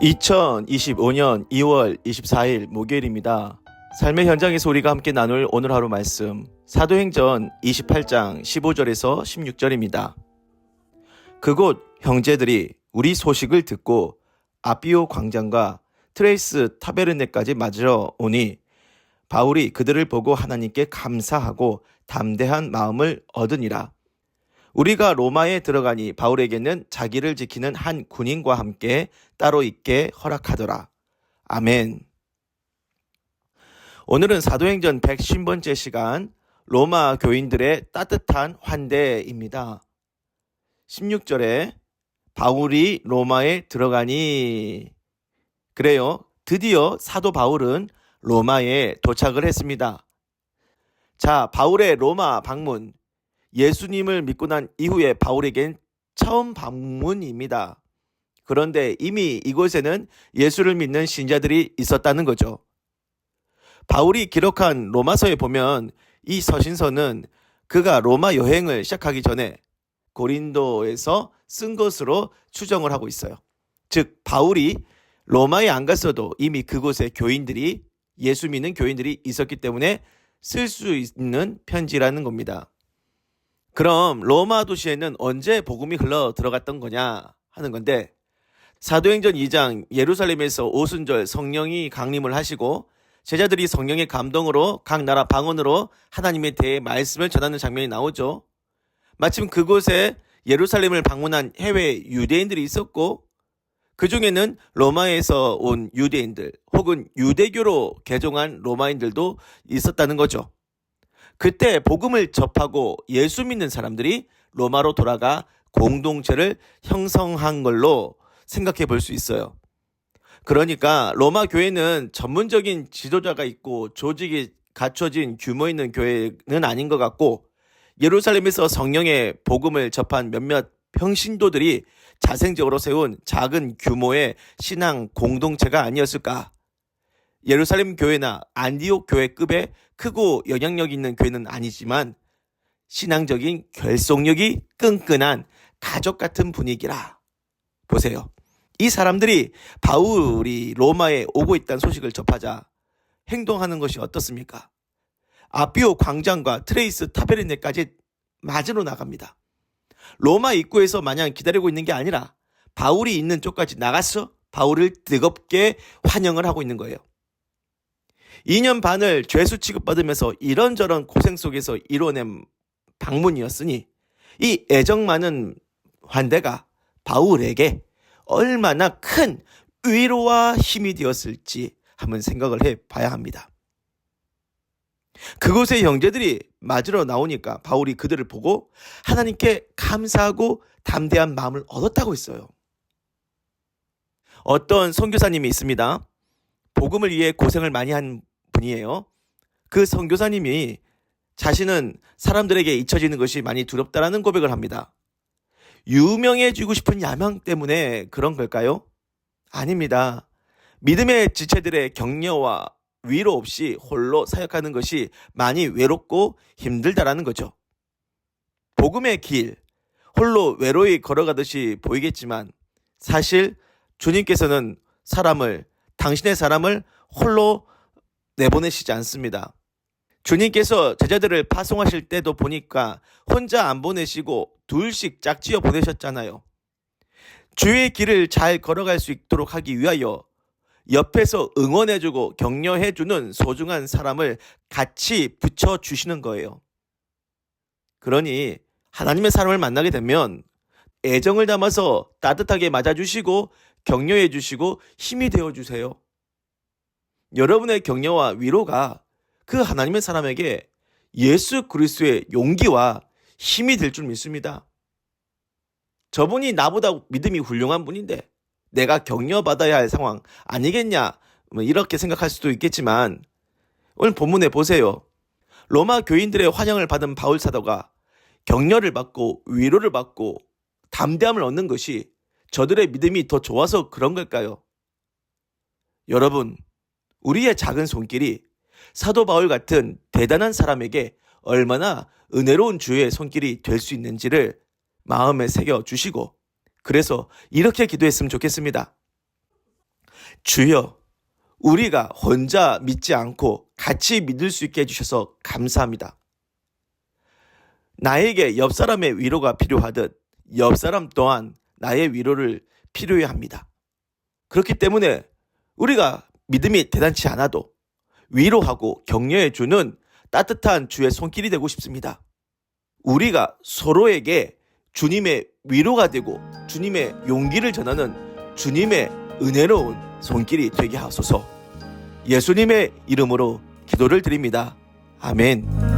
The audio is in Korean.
2025년 2월 24일 목요일입니다. 삶의 현장에서 우리가 함께 나눌 오늘 하루 말씀 사도행전 28장 15절에서 16절입니다. 그곳 형제들이 우리 소식을 듣고 아비오 광장과 트레이스 타베르네까지 맞으러 오니 바울이 그들을 보고 하나님께 감사하고 담대한 마음을 얻으니라. 우리가 로마에 들어가니 바울에게는 자기를 지키는 한 군인과 함께 따로 있게 허락하더라. 아멘. 오늘은 사도행전 150번째 시간 로마 교인들의 따뜻한 환대입니다. 16절에 바울이 로마에 들어가니 그래요. 드디어 사도 바울은 로마에 도착을 했습니다. 자, 바울의 로마 방문 예수님을 믿고 난 이후에 바울에겐 처음 방문입니다. 그런데 이미 이곳에는 예수를 믿는 신자들이 있었다는 거죠. 바울이 기록한 로마서에 보면 이 서신서는 그가 로마 여행을 시작하기 전에 고린도에서 쓴 것으로 추정을 하고 있어요. 즉, 바울이 로마에 안 갔어도 이미 그곳에 교인들이 예수 믿는 교인들이 있었기 때문에 쓸 수 있는 편지라는 겁니다. 그럼 로마 도시에는 언제 복음이 흘러 들어갔던 거냐 하는 건데 사도행전 2장 예루살렘에서 오순절 성령이 강림을 하시고 제자들이 성령의 감동으로 각 나라 방언으로 하나님에 대해 말씀을 전하는 장면이 나오죠. 마침 그곳에 예루살렘을 방문한 해외 유대인들이 있었고 그 중에는 로마에서 온 유대인들 혹은 유대교로 개종한 로마인들도 있었다는 거죠. 그때 복음을 접하고 예수 믿는 사람들이 로마로 돌아가 공동체를 형성한 걸로 생각해 볼 수 있어요. 그러니까 로마 교회는 전문적인 지도자가 있고 조직이 갖춰진 규모 있는 교회는 아닌 것 같고 예루살렘에서 성령의 복음을 접한 몇몇 평신도들이 자생적으로 세운 작은 규모의 신앙 공동체가 아니었을까. 예루살렘 교회나 안디옥 교회급의 크고 영향력 있는 교회는 아니지만 신앙적인 결속력이 끈끈한 가족 같은 분위기라. 보세요. 이 사람들이 바울이 로마에 오고 있다는 소식을 접하자 행동하는 것이 어떻습니까? 아비오 광장과 트레이스 타베르네까지 맞으러 나갑니다. 로마 입구에서 마냥 기다리고 있는 게 아니라 바울이 있는 쪽까지 나가서 바울을 뜨겁게 환영을 하고 있는 거예요. 2년 반을 죄수 취급받으면서 이런저런 고생 속에서 이뤄낸 방문이었으니 이 애정 많은 환대가 바울에게 얼마나 큰 위로와 힘이 되었을지 한번 생각을 해 봐야 합니다. 그곳의 형제들이 맞으러 나오니까 바울이 그들을 보고 하나님께 감사하고 담대한 마음을 얻었다고 했어요. 어떤 선교사님이 있습니다. 복음을 위해 고생을 많이 한 분이에요. 그 선교사님이 자신은 사람들에게 잊혀지는 것이 많이 두렵다라는 고백을 합니다. 유명해지고 싶은 야망 때문에 그런 걸까요? 아닙니다. 믿음의 지체들의 격려와 위로 없이 홀로 사역하는 것이 많이 외롭고 힘들다라는 거죠. 복음의 길, 홀로 외로이 걸어가듯이 보이겠지만 사실 주님께서는 사람을, 당신의 사람을 홀로 내보내시지 않습니다. 주님께서 제자들을 파송하실 때도 보니까 혼자 안 보내시고 둘씩 짝지어 보내셨잖아요. 주의 길을 잘 걸어갈 수 있도록 하기 위하여 옆에서 응원해주고 격려해주는 소중한 사람을 같이 붙여주시는 거예요. 그러니 하나님의 사람을 만나게 되면 애정을 담아서 따뜻하게 맞아주시고 격려해주시고 힘이 되어주세요. 여러분의 격려와 위로가 그 하나님의 사람에게 예수 그리스도의 용기와 힘이 될 줄 믿습니다. 저분이 나보다 믿음이 훌륭한 분인데 내가 격려받아야 할 상황 아니겠냐? 뭐 이렇게 생각할 수도 있겠지만 오늘 본문에 보세요. 로마 교인들의 환영을 받은 바울 사도가 격려를 받고 위로를 받고 담대함을 얻는 것이 저들의 믿음이 더 좋아서 그런 걸까요? 여러분, 우리의 작은 손길이 사도 바울 같은 대단한 사람에게 얼마나 은혜로운 주의 손길이 될 수 있는지를 마음에 새겨 주시고 그래서 이렇게 기도했으면 좋겠습니다. 주여, 우리가 혼자 믿지 않고 같이 믿을 수 있게 해주셔서 감사합니다. 나에게 옆 사람의 위로가 필요하듯 옆 사람 또한 나의 위로를 필요해 합니다. 그렇기 때문에 우리가 믿음이 대단치 않아도 위로하고 격려해 주는 따뜻한 주의 손길이 되고 싶습니다. 우리가 서로에게 주님의 위로가 되고 주님의 용기를 전하는 주님의 은혜로운 손길이 되게 하소서. 예수님의 이름으로 기도를 드립니다. 아멘.